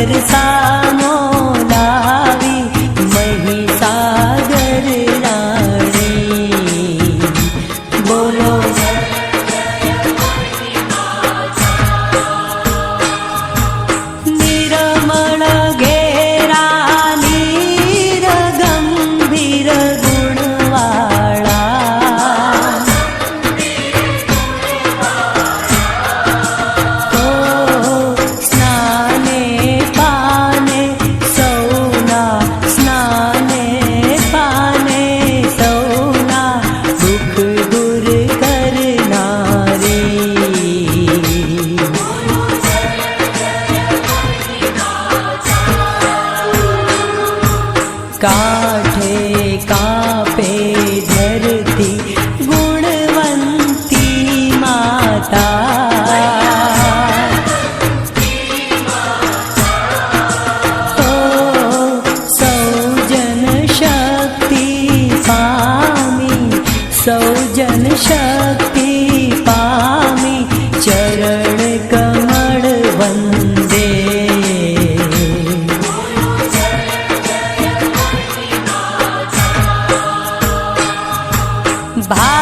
मेरे साथ ভাই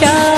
deixar.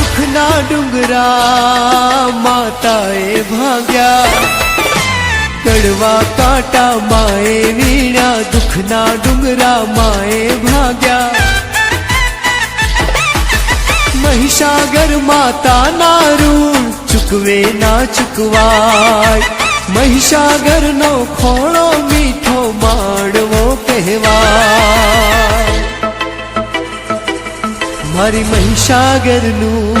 દુઃખના ડુંગરા માતાએ ભાગ્યા. કડવા કાંટા માએ વીણા દુઃખના ડુંગરા માએ ભાગ્યા. મહિષાગર માતાના ઋણ ચૂકવે ના ચૂકવાય. મહિષાગર નો ખોળો મીઠો માડવો કહેવાય. મારી મહિષાગરનું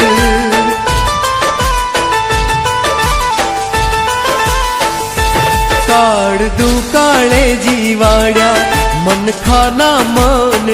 જીવાડ્યા ખાના મન